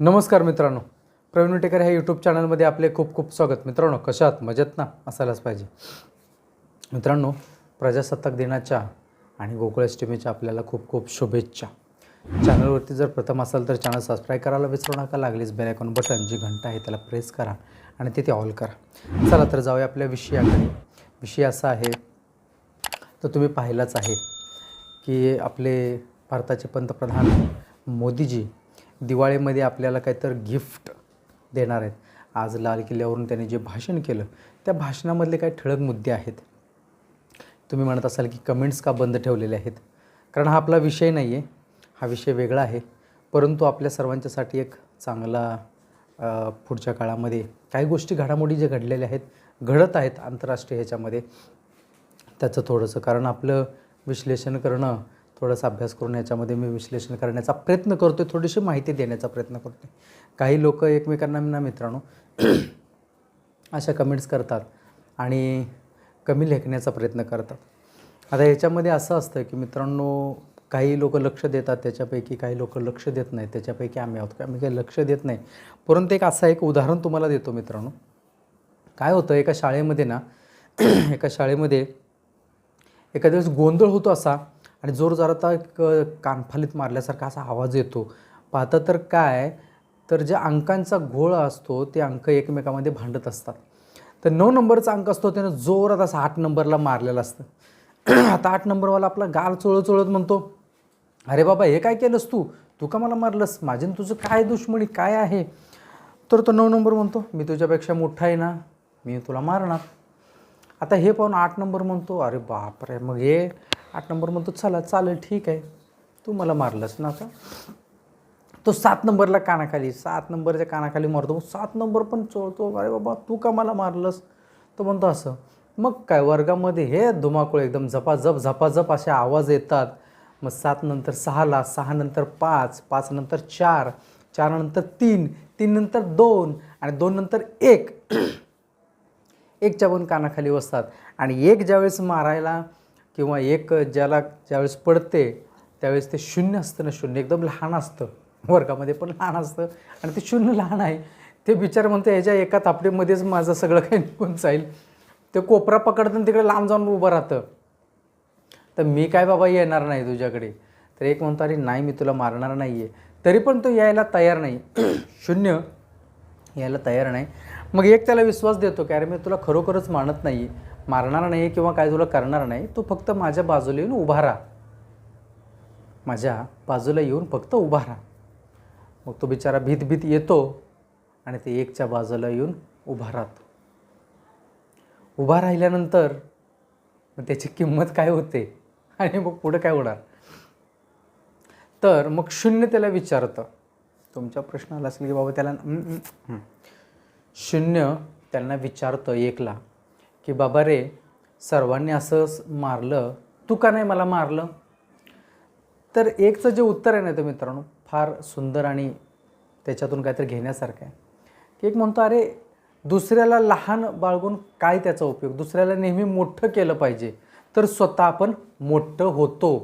नमस्कार मित्रांनो. प्रवीण विटेकर ह्या यूट्यूब चॅनलमध्ये आपले खूप खूप स्वागत. मित्रांनो कशात मजेत ना? असायलाच पाहिजे. मित्रांनो प्रजासत्ताक दिनाच्या आणि गोकुळाष्टमीच्या आपल्याला खूप खूप शुभेच्छा. चॅनलवरती जर प्रथम असाल तर चॅनल सबस्क्राईब करायला विसरू नका. लागलीच बेलायकॉन बटन जी घंटा आहे त्याला प्रेस करा आणि तिथे ऑल करा. चला तर जाऊया आपल्या विषयाकडे. विषय असा आहे तर तुम्ही पाहिलाच आहे की आपले भारताचे पंतप्रधान मोदीजी दिवाळीमध्ये आपल्याला काहीतर गिफ्ट देणार आहेत. आज लाल किल्ल्यावरून त्यांनी जे भाषण केलं त्या भाषणामधले काही ठळक मुद्दे आहेत. तुम्ही म्हणत असाल की कमेंट्स का बंद ठेवलेले आहेत? कारण हा आपला विषय नाही आहे. हा विषय वेगळा आहे. परंतु आपल्या सर्वांच्यासाठी एक चांगला पुढच्या काळामध्ये काही गोष्टी घडामोडी जे घडलेल्या आहेत घडत आहेत आंतरराष्ट्रीय ह्याच्यामध्ये त्याचं थोडंसं कारण आपलं विश्लेषण करणं थोडासा अभ्यास करून याच्यामध्ये मी विश्लेषण करण्याचा प्रयत्न करतो आहे थोडीशी माहिती देण्याचा प्रयत्न करतो आहे काही लोक एकमेकांना ना मित्रांनो अशा कमेंट्स करतात आणि कमी लेखण्याचा प्रयत्न करतात. आता याच्यामध्ये असं असतं की मित्रांनो काही लोक लक्ष देतात त्याच्यापैकी काही लोक लक्ष देत नाहीत त्याच्यापैकी आम्ही आहोत. आम्ही काही लक्ष देत नाही. परंतु एक असं एक उदाहरण तुम्हाला देतो मित्रांनो. काय होतं एका शाळेमध्ये ना एका शाळेमध्ये एका दिवस गोंधळ होतो असा आणि जोरजोरात एक कानफालीत मारल्यासारखा असा आवाज येतो. पाहता तर काय तर जे अंकांचा घोळ असतो ते अंक एकमेकामध्ये भांडत असतात. तर नऊ नंबरचा अंक असतो त्यानं जोरात असा आठ नंबरला मारलेला असतं. आता आठ नंबरवाला आपला गाल चोळत चोळत म्हणतो अरे बाबा हे काय केलंस तू? तू का मला मारलंस? माझे तुझं काय दुश्मनी? काय आहे? तर तो नऊ नंबर म्हणतो मी तुझ्यापेक्षा मोठा आहे ना मी तुला मारणार. आता हे पाहून आठ नंबर म्हणतो अरे बापरे मग हे आठ नंबर म्हणतो चला चालेल ठीक आहे. तू मला मारलंस ना आता. तो सात नंबरला कानाखाली सात नंबरच्या कानाखाली मारतो. मग सात नंबर पण चोळतो. अरे बाबा तू का मला मारलंस? तो म्हणतो असं. मग काय वर्गामध्ये हे धुमाकूळ एकदम झपाझप झपाझप असे आवाज येतात. मग सात नंतर सहाला सहा नंतर पाच पाच नंतर चार चार नंतर तीन तीन नंतर दोन आणि दोन नंतर एक. एकच्या पण कानाखाली बसतात. आणि एक ज्यावेळेस मारायला किंवा एक ज्याला ज्यावेळेस पडते त्यावेळेस ते शून्य असतं ना शून्य. एकदम लहान असतं. वर्गामध्ये पण लहान असतं आणि ते शून्य लहान आहे. ते बिचार म्हणतो ह्याच्या एका तापडीमध्येच माझं सगळं काही निघून जाईल. ते कोपरा पकडतं तिकडे लांब जाऊन उभं राहतं. तर मी काय बाबा येणार नाही तुझ्याकडे? तर एक म्हणतो अरे नाही मी तुला मारणार नाही आहे तरी पण तो यायला तयार नाही. शून्य यायला तयार नाही. मग एक त्याला विश्वास देतो की अरे मी तुला खरोखरच मानत नाही मारणार नाही किंवा काय तुला करणार नाही तू फक्त माझ्या बाजूला येऊन उभा राहा. माझ्या बाजूला येऊन फक्त उभा राहा. मग तो बिचारा भीत भीत येतो आणि ते एकच्या बाजूला येऊन उभा राहतो. उभा राहिल्यानंतर मग त्याची किंमत काय होते आणि मग पुढं काय होणार? तर मग शून्य त्याला विचारतं. तुमच्या प्रश्नाला असेल की बाबा त्याला शून्य त्यांना विचारतं एकला. की बाबा रे सर्वांनी असं मारलं तू का नाही मला मारलं? तर एकचं जे उत्तर आहे ना तर मित्रांनो फार सुंदर आणि त्याच्यातून काहीतरी घेण्यासारखं आहे. की एक म्हणतो अरे दुसऱ्याला लहान बाळगून काय त्याचा उपयोग? दुसऱ्याला नेहमी मोठं केलं पाहिजे तर स्वतः आपण मोठं होतो.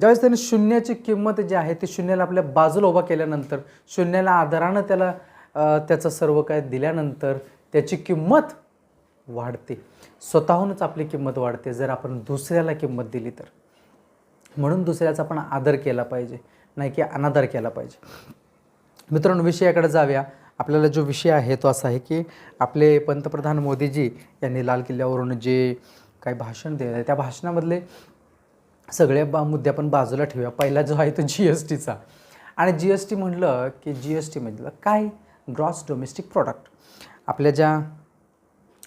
ज्यावेळेस त्याने शून्याची किंमत जी आहे ती शून्याला आपल्या बाजूला उभा केल्यानंतर शून्याला आदरानं त्याला त्याचं सर्व काय दिल्यानंतर त्याची किंमत वाढते. स्वतःहूनच आपली किंमत वाढते. जर आपण दुसऱ्याला किंमत दिली तर. म्हणून दुसऱ्याचा आपण आदर केला पाहिजे. नाही की अनादर केला पाहिजे. मित्रांनो विषयाकडे जाऊया. आपल्याला जो विषय आहे तो असा आहे की आपले पंतप्रधान मोदीजी यांनी लाल किल्ल्यावरून जे काही भाषण दिलं आहे त्या भाषणामधले सगळे बा मुद्दे आपण बाजूला ठेवूया. पहिला जो आहे तो जी एस टीचा. आणि जी एस टी म्हटलं की जी एस टी म्हटलं काय? Gross domestic product. आपल्या ज्या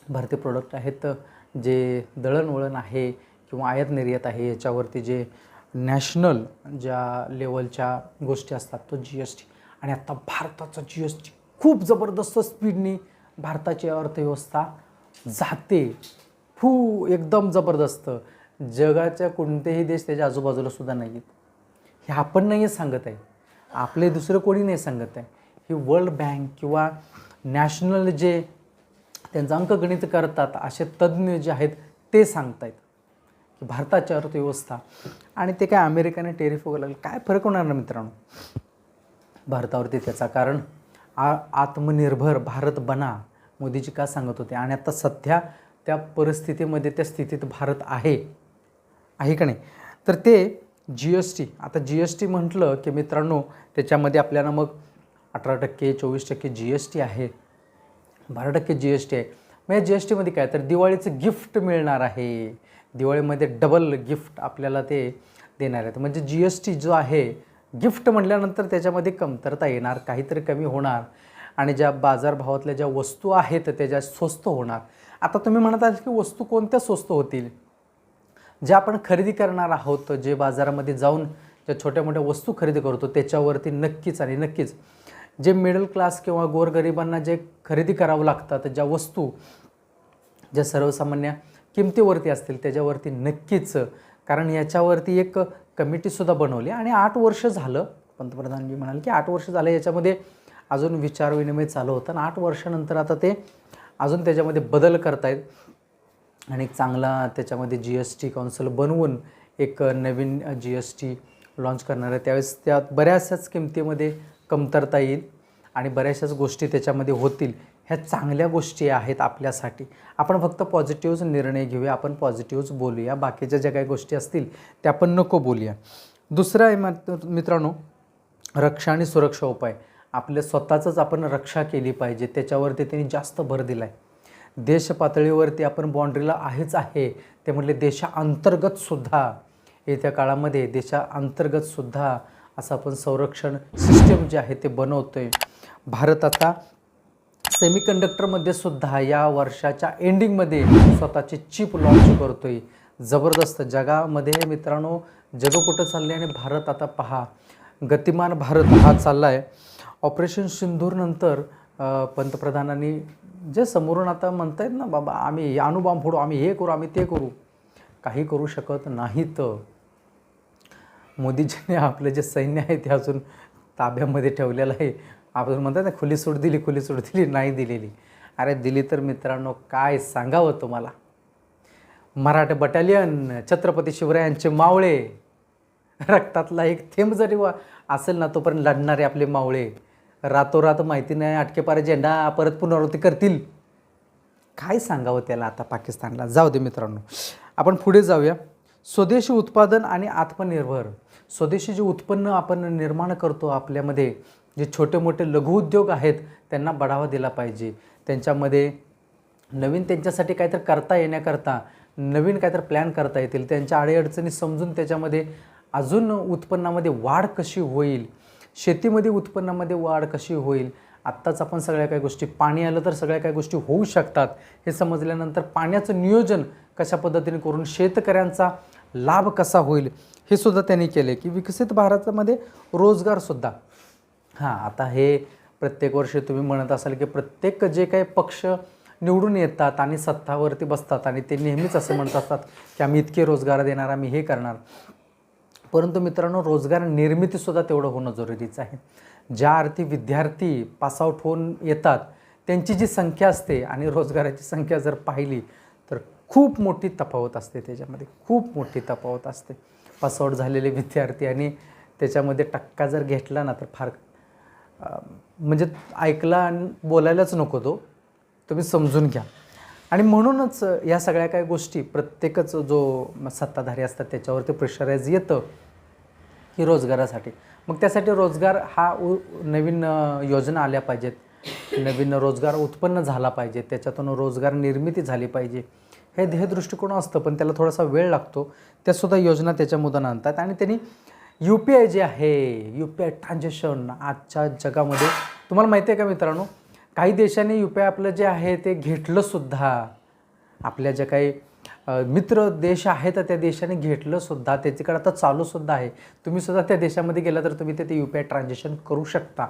भारतीय प्रोडक्ट आहेत जे दळणवळण आहे किंवा आयात निर्यात आहे याच्यावरती जे नॅशनल ज्या लेवलच्या गोष्टी असतात तो जी एस टी आणि आता भारताचा जी एस टी खूप जबरदस्त स्पीडने भारताची अर्थव्यवस्था जाते. फू एकदम जबरदस्त. जगाच्या कोणतेही देश त्याच्या आजूबाजूला सुद्धा नाही आहेत हे आपण नाही सांगत आहे. आपले दुसरं कोणी नाही सांगत आहे. ही वर्ल्ड बँक किंवा नॅशनल जे त्यांचं अंकगणित करतात असे तज्ज्ञ जे आहेत ते सांगतायत की भारताची अर्थव्यवस्था आणि ते काय अमेरिकाने टेरिफ वगैरे काय फरक होणार ना मित्रांनो? भारतावरती त्याचा कारण आ आत्मनिर्भर भारत बना मोदीजी का सांगत होते? आणि आता सध्या त्या परिस्थितीमध्ये त्या स्थितीत भारत आहे. आहे का नाही? तर ते जी एस टी आता जी एस टी म्हटलं की मित्रांनो त्याच्यामध्ये आपल्याला मग अठरा टक्के चोवीस टक्के जी एस टी आहे. बारा टक्के जी एस टी आहे. मग या जी एस टीमध्ये काय? तर दिवाळीचं गिफ्ट मिळणार आहे. दिवाळीमध्ये डबल गिफ्ट आपल्याला ते देणार आहेत. म्हणजे जी एस टी जो आहे गिफ्ट म्हटल्यानंतर त्याच्यामध्ये कमतरता येणार काहीतरी कमी होणार आणि ज्या बाजारभावातल्या ज्या वस्तू आहेत त्याच्या स्वस्त होणार. आता तुम्ही म्हणत आहात की वस्तू कोणत्या स्वस्त होतील? जे आपण खरेदी करणार आहोत जे बाजारामध्ये जाऊन ज्या छोट्या मोठ्या वस्तू खरेदी करतो त्याच्यावरती नक्कीच आणि नक्कीच जे मिडल क्लास किंवा गोरगरिबांना जे खरेदी करावं लागतात ज्या वस्तू ज्या सर्वसामान्य किमतीवरती असतील त्याच्यावरती नक्कीच कारण याच्यावरती एक कमिटीसुद्धा बनवली. आणि आठ वर्ष झालं पंतप्रधानजी म्हणाले की आठ वर्ष झालं याच्यामध्ये अजून विचारविनिमय चालू होतं. आणि आठ वर्षानंतर आता ते अजून त्याच्यामध्ये बदल करतायत. आणि एक चांगला त्याच्यामध्ये जी एस टी काउन्सिल बनवून एक नवीन जी एस टी लॉन्च करणार आहे. त्यावेळेस त्यात बऱ्याचशाच किमतीमध्ये कमतरता येईल आणि बऱ्याचशाच गोष्टी त्याच्यामध्ये होतील. ह्या चांगल्या गोष्टी आहेत आपल्यासाठी. आपण फक्त पॉझिटिव्हच निर्णय घेऊया आपण पॉझिटिव्हच बोलूया. बाकीच्या ज्या काही गोष्टी असतील त्या पण नको बोलूया. दुसरं आहे मित्रांनो रक्षा आणि सुरक्षा उपाय. आपल्या स्वतःचंच आपण रक्षा केली पाहिजे. त्याच्यावरती त्यांनी जास्त भर दिला आहे देश पातळीवरती आपण बाँड्रीला आहेच आहे. ते म्हटले देशाअंतर्गतसुद्धा येत्या काळामध्ये देशाअंतर्गतसुद्धा असं आपण संरक्षण सिस्टम जे आहे ते बनवतो आहे भारत आता सेमीकंडक्टरमध्ये सुद्धा या वर्षाच्या एंडिंगमध्ये स्वतःची चिप लॉन्च आहे जबरदस्त जगामध्ये मित्रांनो जग कुठं चालले आणि भारत आता पहा. गतिमान भारत हा चालला आहे ऑपरेशन सिंधूरनंतर पंतप्रधानांनी जे समोरून आता म्हणतायत ना बाबा आम्ही अणुबॉम्ब फोडू आम्ही हे करू आम्ही ते करू. काही करू शकत नाहीत. मोदीजींनी आपलं जे सैन्य आहे ते अजून ताब्यामध्ये ठेवलेलं आहे. आपण म्हणतात ना खुली सूट दिली खुली सूट दिली नाही दिलेली. अरे दिली तर मित्रांनो काय सांगावं तुम्हाला? मराठा बटालियन छत्रपती शिवरायांचे मावळे. रक्तातला एक थेंब जरी वा असेल ना तोपर्यंत लढणारे आपले मावळे. रातोरात माहिती नाही अटकेपारे झेंडा परत पुनरावृत्ती करतील. काय सांगावं त्याला आता पाकिस्तानला? जाऊ दे मित्रांनो. आपण पुढे जाऊया. स्वदेशी उत्पादन आणि आत्मनिर्भर. स्वदेशी जे उत्पन्न आपण निर्माण करतो आपल्यामध्ये जे छोटे मोठे लघुउद्योग आहेत त्यांना बढावा दिला पाहिजे. त्यांच्यामध्ये नवीन त्यांच्यासाठी काहीतरी करता येण्याकरता नवीन काहीतरी प्लॅन करता येतील. त्यांच्या अडीअडचणी समजून त्याच्यामध्ये अजून उत्पन्नामध्ये वाढ कशी होईल शेतीमध्ये उत्पन्नामध्ये वाढ कशी होईल आत्ताच आपण सगळ्या काही गोष्टी पाणी आलं तर सगळ्या काही गोष्टी होऊ शकतात. हे समजल्यानंतर पाण्याचं नियोजन कशा पद्धतीने करून शेतकऱ्यांचा लाभ कसा होईल हे सुद्धा त्यांनी केले की विकसित भारतामध्ये रोजगारसुद्धा हां आता हे प्रत्येक वर्षी तुम्ही म्हणत असाल की प्रत्येक जे काही पक्ष निवडून येतात आणि सत्तावरती बसतात आणि ते नेहमीच असं म्हणत असतात की आम्ही इतके रोजगार देणार आम्ही हे करणार. परंतु मित्रांनो रोजगार निर्मितीसुद्धा तेवढं होणं जरुरीचं आहे. ज्या अर्थी विद्यार्थी पासआउट होऊन येतात त्यांची जी संख्या असते आणि रोजगाराची संख्या जर पाहिली तर खूप मोठी तफावत असते त्याच्यामध्ये खूप मोठी तफावत असते. पासआउट झालेले विद्यार्थी आणि त्याच्यामध्ये टक्का जर घेतला ना तर फार म्हणजे ऐकला आणि बोलायलाच नको तो. तुम्ही समजून घ्या. आणि म्हणूनच या सगळ्या काही गोष्टी प्रत्येकच जो सत्ताधारी असतात त्याच्यावरती प्रेशराईज येतं की रोजगारासाठी. मग त्यासाठी रोजगार हा उ नवीन योजना आल्या पाहिजेत. नवीन रोजगार उत्पन्न झाला पाहिजे. त्याच्यातून रोजगार निर्मिती झाली पाहिजे. हे ध्येय दृष्टिकोन असतं पण त्याला थोडासा वेळ लागतो. त्यासुद्धा योजना त्याच्यामधून आणतात. आणि त्यांनी यू पी आय जे आहे यू पी आय ट्रान्झॅक्शन आजच्या जगामध्ये तुम्हाला माहिती आहे का मित्रांनो? काही देशांनी यू पी आय आपलं जे आहे ते घेतलंसुद्धा आपल्या ज्या काही मित्र देश आहेत त्या देशाने घेतलंसुद्धा त्याच्याकडे आता चालूसुद्धा आहे. तुम्हीसुद्धा त्या देशामध्ये गेला तर तुम्ही ते यू पी आय ट्रान्झॅक्शन करू शकता.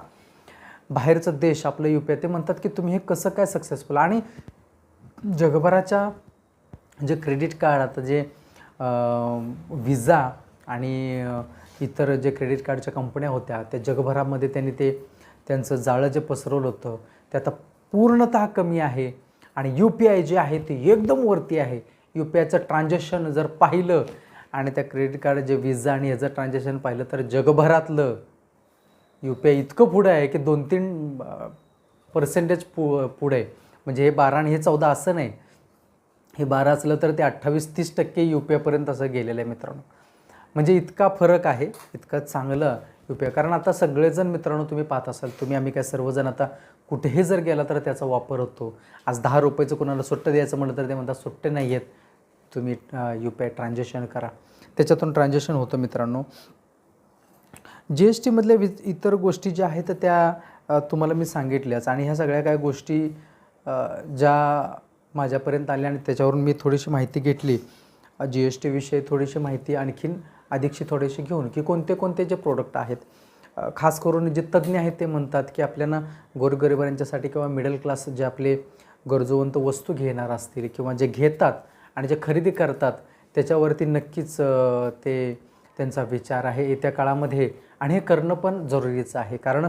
बाहेरचं देश आपलं यू पी आय ते म्हणतात की तुम्ही हे कसं काय सक्सेसफुल आणि जगभराच्या जे क्रेडिट कार्ड आता जे विजा आणि इतर जे क्रेडिट कार्डच्या कंपन्या होत्या त्या जगभरामध्ये त्यांनी ते त्यांचं जाळं जे पसरवलं होतं ते आता पूर्णतः कमी आहे. आणि यू पी आय जे आहे ते एकदम वरती आहे. यू पी आयचं ट्रान्झॅक्शन जर पाहिलं आणि त्या क्रेडिट कार्ड जे विजा आणि ह्याचं ट्रान्झॅक्शन पाहिलं तर जगभरातलं यू पी आय इतकं पुढं आहे की दोन तीन पर्सेंटेज पु पुढे आहे. म्हणजे हे बारा आणि हे चौदा असं नाही. हे बारा असलं तर ते अठ्ठावीस तीस टक्के यू पी आयपर्यंत असं गेलेलं आहे मित्रांनो. म्हणजे इतका फरक आहे इतकं चांगलं यू पी आय. कारण आता सगळेजण मित्रांनो तुम्ही पाहत असाल तुम्ही आम्ही काय सर्वजण आता कुठेही जर गेला तर त्याचा वापर होतो. आज दहा रुपयाचं कोणाला सुट्टं द्यायचं म्हटलं तर ते म्हणतात सुट्टे नाही आहेत. तुम्ही यू पी आय ट्रान्झॅक्शन करा. त्याच्यातून ट्रान्झॅक्शन होतं मित्रांनो. जी एस टीमधल्या वि इतर गोष्टी ज्या आहेत त्या तुम्हाला मी सांगितल्याच. आणि ह्या सगळ्या काय गोष्टी ज्या माझ्यापर्यंत आले आणि त्याच्यावरून मी थोडीशी माहिती घेतली. जी एस टीविषयी थोडीशी माहिती आणखीन अधिकशी थोडीशी घेऊन की कोणते कोणते जे प्रोडक्ट आहेत. खास करून जे तज्ज्ञ आहेत ते म्हणतात की आपल्याला गोरगरिबांच्यासाठी किंवा मिडल क्लास जे आपले गरजवंत वस्तू घेणार असतील किंवा जे घेतात आणि जे खरेदी करतात त्याच्यावरती नक्कीच ते त्यांचा विचार आहे. येत्या काळामध्ये आणि हे करणं पण जरुरीचं आहे. कारण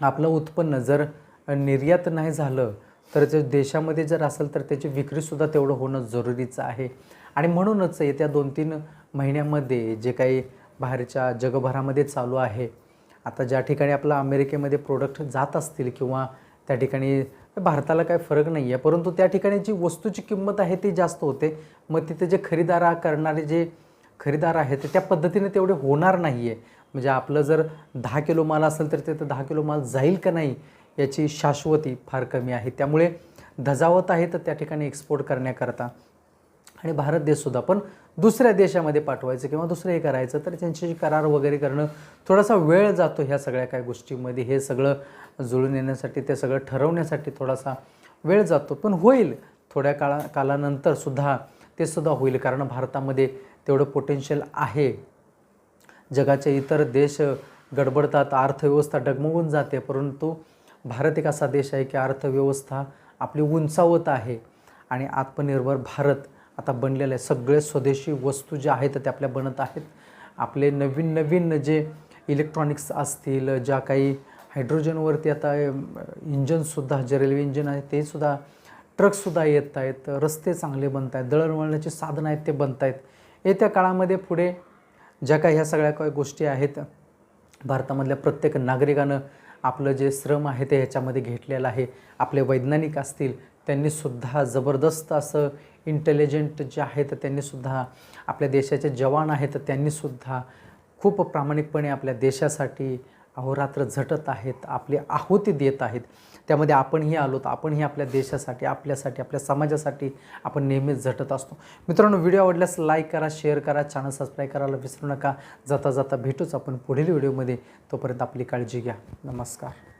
आपलं उत्पन्न जर निर्यात नाही झालं तर ते देशामध्ये जर असेल तर त्याची विक्रीसुद्धा तेवढं होणं जरुरीचं आहे. आणि म्हणूनच येत्या दोन तीन महिन्यामध्ये जे काही बाहेरच्या जगभरामध्ये चालू आहे आता ज्या ठिकाणी आपलं अमेरिकेमध्ये प्रोडक्ट जात असतील किंवा त्या ठिकाणी भारताला काय फरक नाही आहे परंतु त्या ठिकाणी जी वस्तूची किंमत आहे ती जास्त होते. मग तिथे जे खरेदार करणारे जे खरेदार आहेत त्या पद्धतीने तेवढे होणार नाही आहे म्हणजे आपलं जर दहा किलो माल असेल तर तिथं दहा किलो माल जाईल का नाही याची शाश्वती फार कमी आहे. त्यामुळे धजावत आहे तर त्या ठिकाणी एक्सपोर्ट करण्याकरता. आणि भारत देशसुद्धा पण दुसऱ्या देशामध्ये पाठवायचं किंवा दुसरं हे करायचं तर त्यांच्याशी करार वगैरे करणं थोडासा वेळ जातो ह्या सगळ्या काय गोष्टीमध्ये. हे सगळं जुळून येण्यासाठी ते सगळं ठरवण्यासाठी थोडासा वेळ जातो. पण होईल. थोड्या काळा कालानंतर सुद्धा ते सुद्धा होईल. कारण भारतामध्ये तेवढं पोटेन्शियल आहे. जगाचे इतर देश गडबडतात. अर्थव्यवस्था डगमगून जाते. परंतु भारत एक असा देश आहे की अर्थव्यवस्था आपली उंचावत आहे आणि आत्मनिर्भर भारत आता बनलेलं आहे. सगळे स्वदेशी वस्तू ज्या आहेत त्या आपल्या बनत आहेत. आपले नवीन नवीन जे इलेक्ट्रॉनिक्स असतील ज्या काही हायड्रोजनवरती आता इंजनसुद्धा जे रेल्वे इंजन आहे ते सुद्धा ट्रकसुद्धा येत आहेत. रस्ते चांगले बनत आहेत. दळणवळणाची साधनं आहेत ते बनत आहेत. येत्या काळामध्ये पुढे ज्या काही ह्या सगळ्या काही गोष्टी आहेत भारतामधल्या प्रत्येक नागरिकानं आपलं जे श्रम आहे ते ह्याच्यामध्ये घेतलेलं आहे. आपले वैज्ञानिक असतील त्यांनीसुद्धा जबरदस्त असं इंटेलिजंट जे आहेत त्यांनीसुद्धा आपल्या देशाचे जवान आहेत त्यांनीसुद्धा खूप प्रामाणिकपणे आपल्या देशासाठी अहोरात्र झटत आहेत आपली आहुती देत आहेत. त्यामध्ये आपणही आलो तर आपणही आपल्या देशासाठी आपल्यासाठी आपल्या समाजासाठी आपण नेहमीच झटत असतो. मित्रांनो व्हिडिओ आवडल्यास लाईक करा शेअर करा चॅनल सबस्क्राईब करायला विसरू नका. जाता जाता भेटूच आपण पुढील व्हिडिओमध्ये. तोपर्यंत आपली काळजी घ्या. नमस्कार.